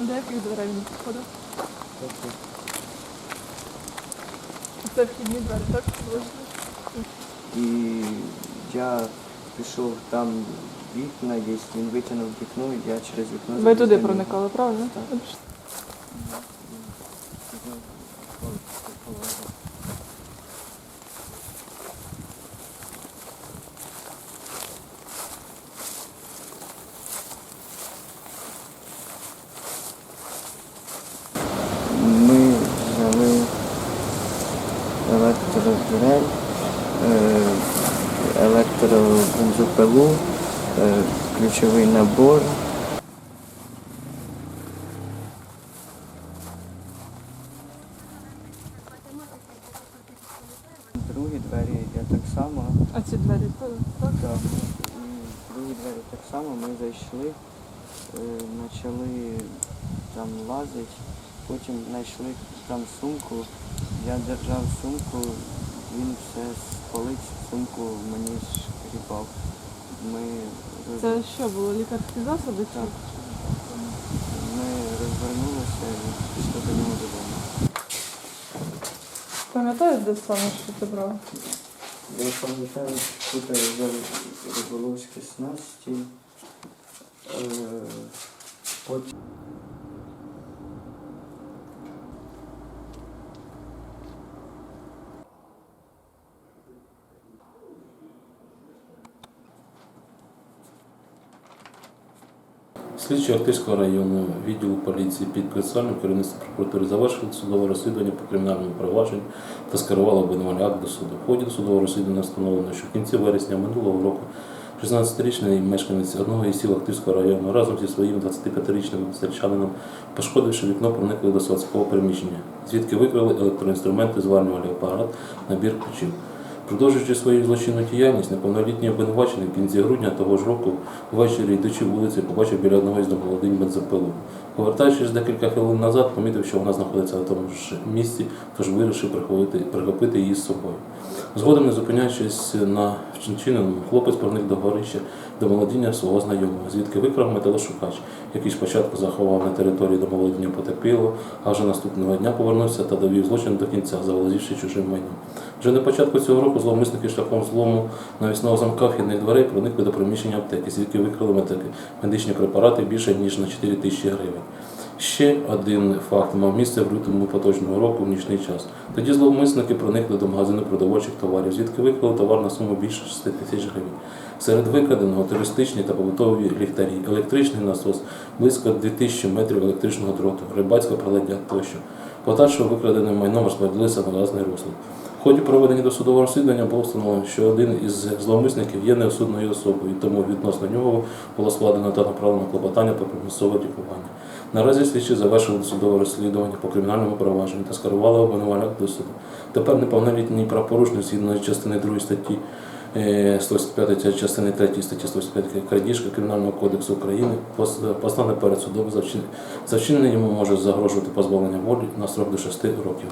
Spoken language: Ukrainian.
До яких дверей він підходив? Це вхідні двері, так? сложно. І я пішов там вікна, є, він витягнув вікно, і я через вікно Ви заліз туди до нього. проникали, правильно? Так. Ми взяли електродверель, е, електробензопилу, е, ключовий набор. Другі двері я так само. А ці двері так? Так. І другі двері так само. Ми зайшли, е, почали там лазити, потім знайшли там сумку. Я держав сумку, він все спалить, сумку мені шкріпав. Ми, Це що було? Лікарські засоби? чи? Так. ми розвернулися і пішли до нього додому. Пам'ятаєш, де саме що ти брав? Я пам'ятаю, тут взяв риболовські снасті. Е, Потім Слідчі Охтирського районного відділу поліції під спеціальним керівництвом прокуратури завершили судове розслідування по кримінальному провадженню та скерували обвинувальний акт до суду. В ході судового розслідування встановлено, що в кінці вересня минулого року 16-річний мешканець одного із сіл Охтирського району разом зі своїм 25-річним сельчанином, пошкодивши вікно, проникли до складського приміщення, звідки викрали електроінструменти, зварнювальний апарат, набір ключів. Продовжуючи свою злочинну діяльність, неповнолітній обвинувачений в кінці грудня того ж року ввечері йдучи вулиці, побачив біля одного із домолодинь бензопилу. Повертаючись декілька хвилин назад, помітив, що вона знаходиться на тому ж місці, тож вирішив прихопити, її з собою. Згодом, не зупиняючись на вчиненому, хлопець проник до горища до молодіння свого знайомого, звідки викрав металошукач, який спочатку заховав на території домолодіння потерпілого, а вже наступного дня повернувся та довів злочин до кінця, заволодівши чужим майном. Вже на початку цього року зловмисники шляхом злому навісного замка вхідних дверей проникли до приміщення аптеки, звідки медики- медичні препарати більше ніж на 4 тисячі гривень. Ще один факт мав місце в лютому поточного року в нічний час. Тоді зловмисники проникли до магазину продовольчих товарів, звідки викрали товар на суму більше 6 тисяч гривень. Серед викраденого туристичні та побутові ліхтарі, електричний насос, близько 2000 метрів електричного дроту, рибацька приладдя тощо. Подальшого викраденим майном розподілилися на власний розсуд. В ході проведення досудового розслідування було встановлено, що один із зловмисників є неосудною особою, тому відносно нього було складено та направлено клопотання про примусове лікування. Наразі слідчі завершили досудове розслідування по кримінальному провадженню та скерували обвинувальник до суду. Тепер неповнолітній правопорушник згідно частини 2 статті е, 185 частини 3 статті 185 крадіжка Кримінального кодексу України постане перед судом за вчинення йому може загрожувати позбавлення волі на срок до 6 років.